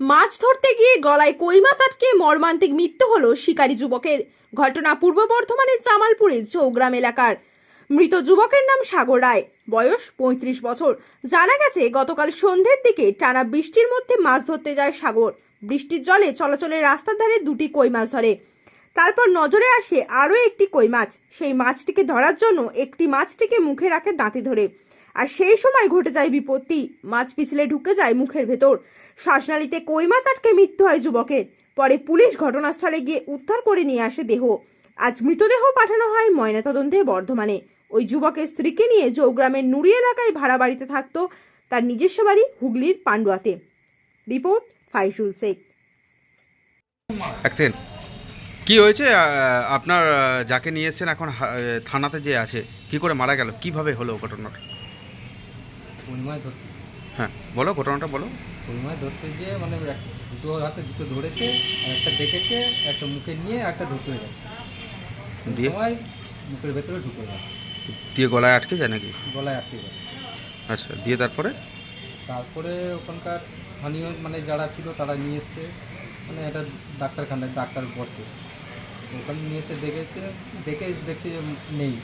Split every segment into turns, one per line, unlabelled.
মাছ ধরতে গিয়ে গলায় কই মাছ আটকে মর্মান্তিক মৃত্যু হলো শিকারী যুবকের। ঘটনা পূর্ব বর্ধমানের জামালপুরের চৌগ্রাম এলাকার। মৃত যুবকের নাম সাগর রায়, বয়স পঁয়ত্রিশ বছর। জানা গেছে, গতকাল সন্ধ্যের দিকে টানা বৃষ্টির মধ্যে মাছ ধরতে যায় সাগর। বৃষ্টির জলে চলাচলের রাস্তার ধারে দুটি কই মাছ ধরে। তারপর নজরে আসে আরও একটি কই মাছ। সেই মাছটিকে ধরার জন্য একটি মাছটিকে মুখে রাখে দাঁতে ধরে। আর সেই সময় ঘটে যায় বিপত্তি। মাছ পিছলে ঢুকে যায় মুখের ভেতর। শ্বাসনালীতে কই মাছ আটকে মৃত্যু হয় যুবকের? পরে পুলিশ ঘটনাস্থলে গিয়ে উদ্ধার করে নিয়ে আসে দেহ। আজ মৃতদেহ পাঠানো হয় ময়নাতদন্তে বর্ধমানে। ওই যুবকের স্ত্রীকে নিয়ে চৌগ্রামের নুড়ি এলাকায় ভাড়া বাড়িতে থাকত তার নিজস্ব বাড়ি হুগলির পান্ডুয়াতে। রিপোর্ট ফাইসুল শেখ।
কি হয়েছে? আপনার যাকে নিয়ে এসেছেন এখন থানাতে যে আছে, কি করে মারা গেল? কীভাবে হলো ঘটনাটা?
পূর্ণিমায় ধরতে।
হ্যাঁ বলো ঘটনাটা বলো।
পূর্ণিমায় ধরতে গিয়ে মানে দুটো হাতে দুটো ধরেছে আর একটা দেখেছে একটা মুখে নিয়ে একটা ধরতে হয়ে গেছে।
দিয়ে?
সময় মুখের ভেতরে ঢুকে গেছে।
দিয়ে গলায় আটকে যায় নাকি?
গলায় আটকে গেছে।
আচ্ছা দিয়ে তারপরে?
তারপরে ওখানকার স্থানীয় মানে যারা ছিল তারা নিয়ে এসছে। মানে একটা ডাক্তারখানায় ডাক্তার বসে। ওখানে নিয়ে এসে দেখেছে দেখে দেখছে যে নেই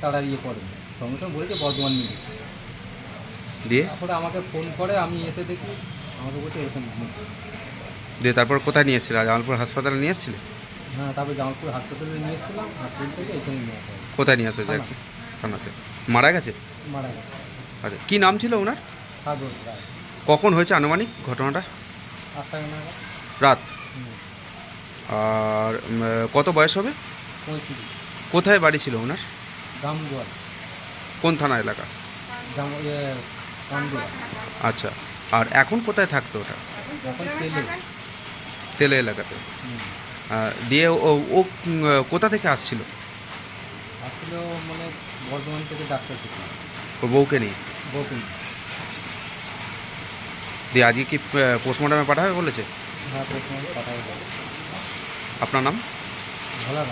তারা ইয়ে করে সঙ্গে সঙ্গে বলেছে বর্ধমান নিয়ে।
দিয়ে?
তারপরে আমাকে ফোন করে আমি এসে দেখি আমাকে বলছে এরকম
দিয়ে তারপর কোথায় নিয়ে এসেছিল? জামালপুর হাসপাতালে নিয়ে এসেছিলে?
হ্যাঁ তারপরে জামালপুর হাসপাতালে নিয়ে এসেছিলাম হাসপাতাল থেকে এখানে নিয়ে আসা হলো।
কোথায় নিয়ে আসে
থানা।
থানাতে। মারা গেছে?
মারা গেছে।
আচ্ছা কী নাম ছিল ওনার?
সাগর রায়।
কখন হয়েছে আনুমানিক ঘটনাটা?
আটটা নাগাদ
রাত।
হুম,
আর উম, কত বয়স হবে?
পঁয়ত্রিশ।
কোথায় বাড়ি ছিল ওনার? কোন থানা এলাকা?
জাম
আচ্ছা আর এখন কোথায় থাকতো ওটা?
তেলে।
তেলে এলাকাতে। দিয়ে ও ও কোথা থেকে আসছিল?
মানে বর্ধমান থেকে ডাক্তার থেকে।
ওর বউকে নিয়ে?
বকুন
দিয়ে আজকে কি পোস্টমর্টমে পাঠাবে বলেছে?
হ্যাঁ প্রথমে কথা
আপনার নাম?
ভালো